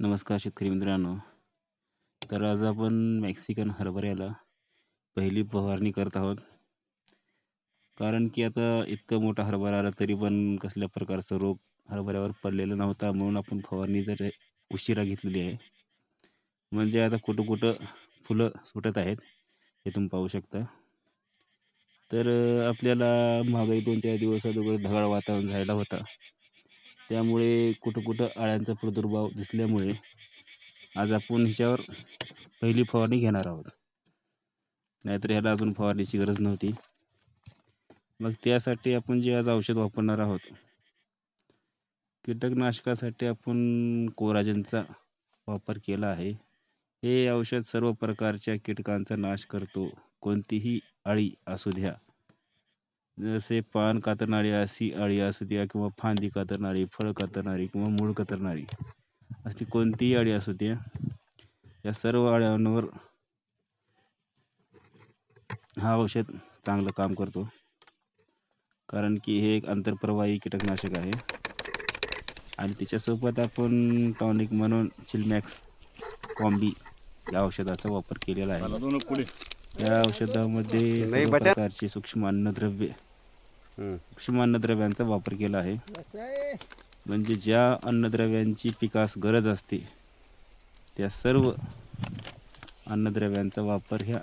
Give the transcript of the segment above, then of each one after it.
नमस्कार शेतकरी मित्रांनो. तर आज आपण मेक्सिकन हरभऱ्याला पहिली फवारणी करत आहोत. कारण की आता इतकं मोठा हरभरा आला तरी पण कसल्या प्रकारचा रोग हरभऱ्यावर पडलेला नव्हता म्हणून आपण फवारणी जर उशिरा घेतलेली आहे. म्हणजे आता कुठं कुठं फुलं सुटत आहेत हे तुम्ही पाहू शकता. तर आपल्याला महागाई दोन चार दिवस अगोदर ढगाळ वातावरण झालेला होता. त्यामुळे कुठं कुठं अळ्यांचा प्रादुर्भाव दिसल्यामुळे आज आपण ह्याच्यावर पहिली फवारणी घेणार आहोत. नाहीतर ह्याला अजून फवारणीची गरज नव्हती. मग त्यासाठी आपण जे आज औषध वापरणार आहोत कीटकनाशकासाठी आपण कोराजनचा वापर केला आहे. हे औषध सर्व प्रकारच्या कीटकांचा नाश करतो. कोणतीही अळी असू द्या जसे पान कातरणारी अशी अळी असू द्या किंवा फांदी कातरणारी फळ कातरणारी किंवा मूळ कातरणारी अशी कोणतीही अळी असू द्या या सर्व अळ्यांवर हा औषध चांगलं काम करतो. कारण की हे एक आंतरप्रवाही कीटकनाशक आहे. आणि त्याच्यासोबत आपण टॉनिक म्हणून चिलमॅक्स कॉम्बी या औषधाचा वापर केलेला आहे. या औषधामध्ये सर्व प्रकारचे सूक्ष्म अन्नद्रव्ये सूक्ष्म अन्नद्रव्यांचा वापर केला आहे. म्हणजे ज्या अन्नद्रव्यांची पिकास गरज असते त्या सर्व अन्नद्रव्यांचा वापर ह्या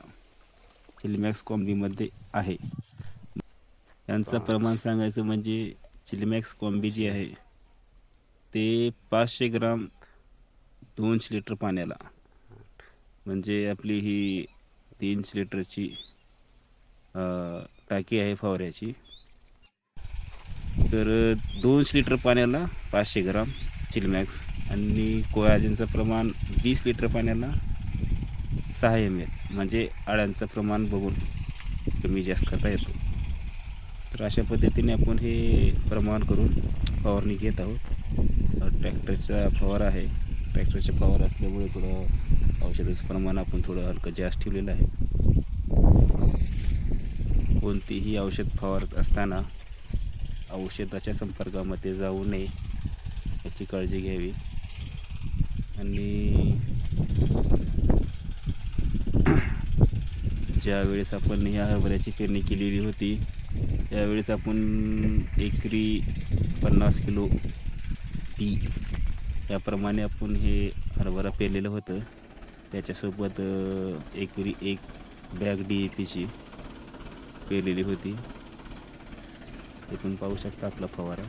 चिलमॅक्स कॉम्बीमध्ये आहे. यांचं प्रमाण सांगायचं म्हणजे चिलमॅक्स कॉम्बी जी आहे ते पाचशे ग्राम दोनशे लिटर पाण्याला. म्हणजे आपली ही तीन लिटरची टाकी आहे फवाऱ्याची. तर दोनशे लिटर पाण्याला पाचशे ग्राम चिलमॅक्स आणि कोयाजीनचं प्रमाण वीस लिटर पाण्याला सहा एम एल म्हणजे अळ्यांचं प्रमाण बघून कमी जास्त करता येतो. तर अशा पद्धतीने आपण हे प्रमाण करून फवारणी घेत आहोत. ट्रॅक्टरचा फवारा आहे. ट्रॅक्टरचा फवारा असल्यामुळे थोडं औषधाचं प्रमाण आपण थोडं हलकं जास्त ठेवलेलं आहे. कोणतीही औषध फवारत असताना औषधाच्या संपर्कामध्ये जाऊ नये याची काळजी घ्यावी. आणि ज्यावेळेस आपण ह्या हरभऱ्याची पेरणी केलेली होती त्यावेळेस आपण एकरी पन्नास किलो पी याप्रमाणे आपण हे हरभरा पेरलेलं होतं. त्याच्यासोबत एक एकरी एक बॅग डी ए पीची पेरलेली होती. ते पाहू शकता आपला फवारा.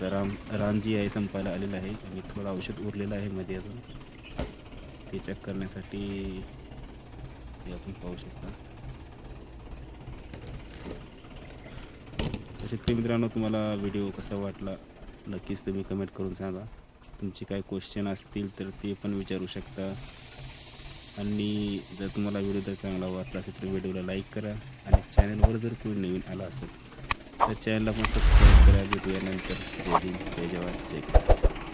तर राम रानजी आहे संपायला आलेलं आहे आणि थोडं औषध उरलेलं आहे मध्ये अजून. ते चेक करण्यासाठी हे आपण पाहू शकता. शेतकरी मित्रांनो तुम्हाला व्हिडिओ कसा वाटला नक्कीच तुम्ही कमेंट करून सांगा. तुमचे काय क्वेश्चन असतील तर ते पण विचारू शकता. आणि जर तुम्हाला व्हिडिओ जर चांगला वाटला असेल तर व्हिडिओला लाईक करा. आणि चॅनलवर जर कोणी नवीन आला असेल तर चॅनलला पण सबस्क्राईब करा. भेटूया नंतर. जय हिंद जय जवान जय